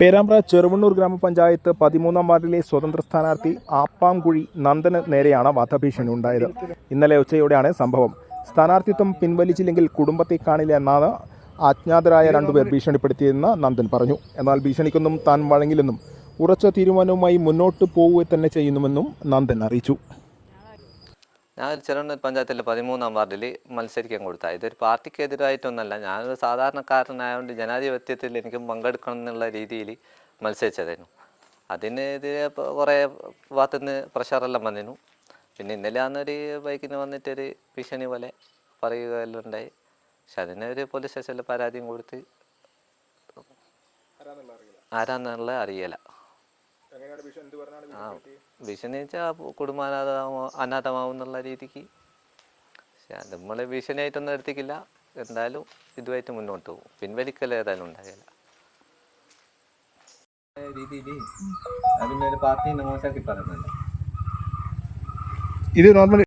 പേരാമ്പ്ര ചെറുവണ്ണൂർ ഗ്രാമപഞ്ചായത്ത് പതിമൂന്നാം വാർഡിലെ സ്വതന്ത്ര സ്ഥാനാർത്ഥി ആപ്പാംകുഴി നന്ദന് നേരെയാണ് വധഭീഷണി ഉണ്ടായത്. ഇന്നലെ ഉച്ചയോടെയാണ് സംഭവം. സ്ഥാനാർത്ഥിത്വം പിൻവലിച്ചില്ലെങ്കിൽ കുടുംബത്തെ കാണില്ല എന്നാണ് അജ്ഞാതരായ രണ്ടുപേർ ഭീഷണിപ്പെടുത്തിയെന്ന് നന്ദൻ പറഞ്ഞു. എന്നാൽ ഭീഷണിക്കൊന്നും താൻ വഴങ്ങില്ലെന്നും ഉറച്ച തീരുമാനവുമായി മുന്നോട്ട് പോവുക തന്നെ ചെയ്യുന്നുവെന്നും നന്ദൻ അറിയിച്ചു. ഞാൻ ചെറുണ്ണൂർ പഞ്ചായത്തിലെ പതിമൂന്നാം വാർഡിൽ മത്സരിക്കാൻ കൊടുത്ത. ഇതൊരു പാർട്ടിക്കെതിരായിട്ടൊന്നല്ല. ഞാനൊരു സാധാരണക്കാരനായതുകൊണ്ട് ജനാധിപത്യത്തിൽ എനിക്ക് പങ്കെടുക്കണം എന്നുള്ള രീതിയിൽ മത്സരിച്ചതായിരുന്നു. അതിനെതിരെ കുറേ ഭാഗത്തുനിന്ന് പ്രഷറെല്ലാം വന്നിരുന്നു. പിന്നെ ഇന്നലെ അന്നൊരു ബൈക്കിന് വന്നിട്ടൊരു ഭീഷണി പോലെ പറയുകയെല്ലാം ഉണ്ടായി. പക്ഷെ അതിനൊരു പോലീസ് സ്റ്റേഷനിൽ പരാതിയും കൊടുത്ത് ആരാന്നുള്ള അറിയില്ല. ആ ഭീഷണി വെച്ചാൽ കുടുംബം അനാഥമാവും അനാഥമാവും എന്നുള്ള രീതിക്ക്. പക്ഷെ നമ്മൾ ഭീഷണിയായിട്ടൊന്നും എടുത്തിക്കില്ല. എന്തായാലും ഇതുമായിട്ട് മുന്നോട്ട് പോകും. പിൻവലിക്കൽ ഏതായാലും ഉണ്ടാകില്ല. രീതിയിൽ അതിന്റെ ഒരു പാർട്ടീനെ മോശമാക്കി പറയുന്നുണ്ട്. ഇത് നോർമൽ